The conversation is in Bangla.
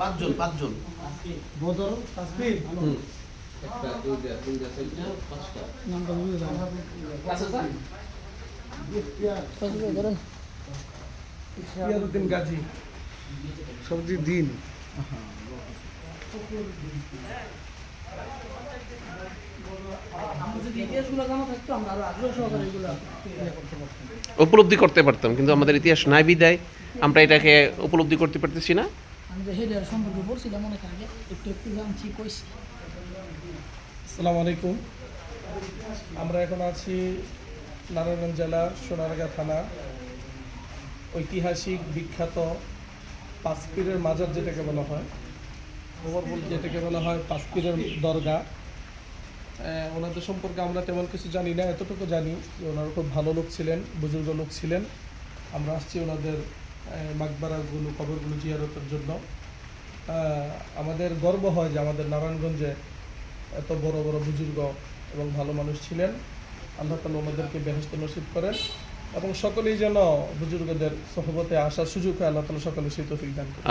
পাঁচজন পাঁচজন। বদর তাসবির একটা দুইটা তিনটা চারটা পাঁচটা। নামটা বুঝে দাও গাজী। সবজি দিন। উপলব্ধি করতে পারতাম, কিন্তু আমাদের ইতিহাস নাই বিদায়। আমরা এটাকে উপলব্ধি করতে পারতেছি না। আসসালামু আলাইকুম আমরা এখন আছি নারায়ণগঞ্জ জেলা সোনারগাঁ থানা। ঐতিহাসিক বিখ্যাত পাঁচপীরের মাজার যেটাকে বলা হয় যেটাকে বলা হয় পাঁচপীরের দরগা ওনাদের সম্পর্কে আমরা তেমন কিছু জানি না, এতটুকু জানি যে ওনারা খুব ভালো লোক ছিলেন, বুজুর্গ লোক ছিলেন। আমরা আসছি ওনাদের মাকবারাগুলো খবরগুলো জিয়ারতের জন্য। আমাদের গর্ব হয় যে আমাদের নারায়ণগঞ্জে এত বড় বড় বুজুর্গ এবং ভালো মানুষ ছিলেন। আল্লাহ তালা ওনাদেরকে বেহস্ত নসিব করেন এবং সকলেই যেন বুজুর্গদের সহবতে আসার সুযোগ হয়, আল্লাহ তালা সকলে সেই তফিক দান করেন।